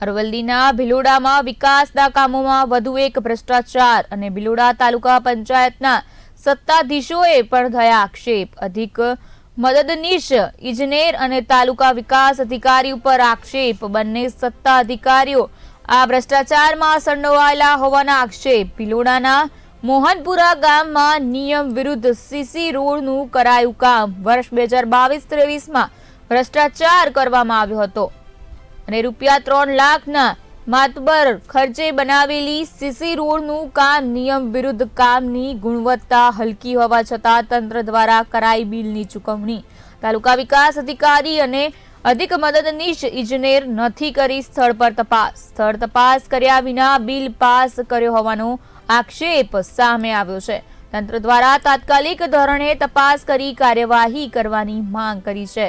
અરવલ્લીના ભિલોડામાં વિકાસના કામોમાં વધુ એક ભ્રષ્ટાચાર અને ભિલોડા તાલુકા પંચાયતના સત્તાધીશોએ પણ થયા આક્ષેપ. અધિક મદદનીશ ઇજનેર અને તાલુકા વિકાસ અધિકારી ઉપર આક્ષેપ. બંને સત્તા અધિકારીઓ આ ભ્રષ્ટાચારમાં સંડોવાયેલા હોવાના આક્ષેપ. ભિલોડાના મોહનપુરા ગામમાં નિયમ વિરુદ્ધ સીસી રોડનું કરાયું કામ. વર્ષ બે હજાર બાવીસ ત્રેવીસમાં ભ્રષ્ટાચાર કરવામાં આવ્યો હતો. અને રૂપિયા ત્રણ લાખના માતબર ખર્ચે બનાવેલી સીસી રોડનું કામ નિયમ વિરુદ્ધ કામની ગુણવત્તા હલકી હોવા છતાં તંત્ર દ્વારા કરાઈ બિલની ચૂકવણી. તાલુકા વિકાસ અધિકારી અને અધિક મદદનીશ ઇજનેર નથી કરી સ્થળ પર તપાસ. સ્થળ તપાસ કર્યા વિના બિલ પાસ કર્યો હોવાનો આક્ષેપ સામે આવ્યો છે. તંત્ર દ્વારા તાત્કાલિક ધોરણે તપાસ કરી કાર્યવાહી કરવાની માંગ કરી છે.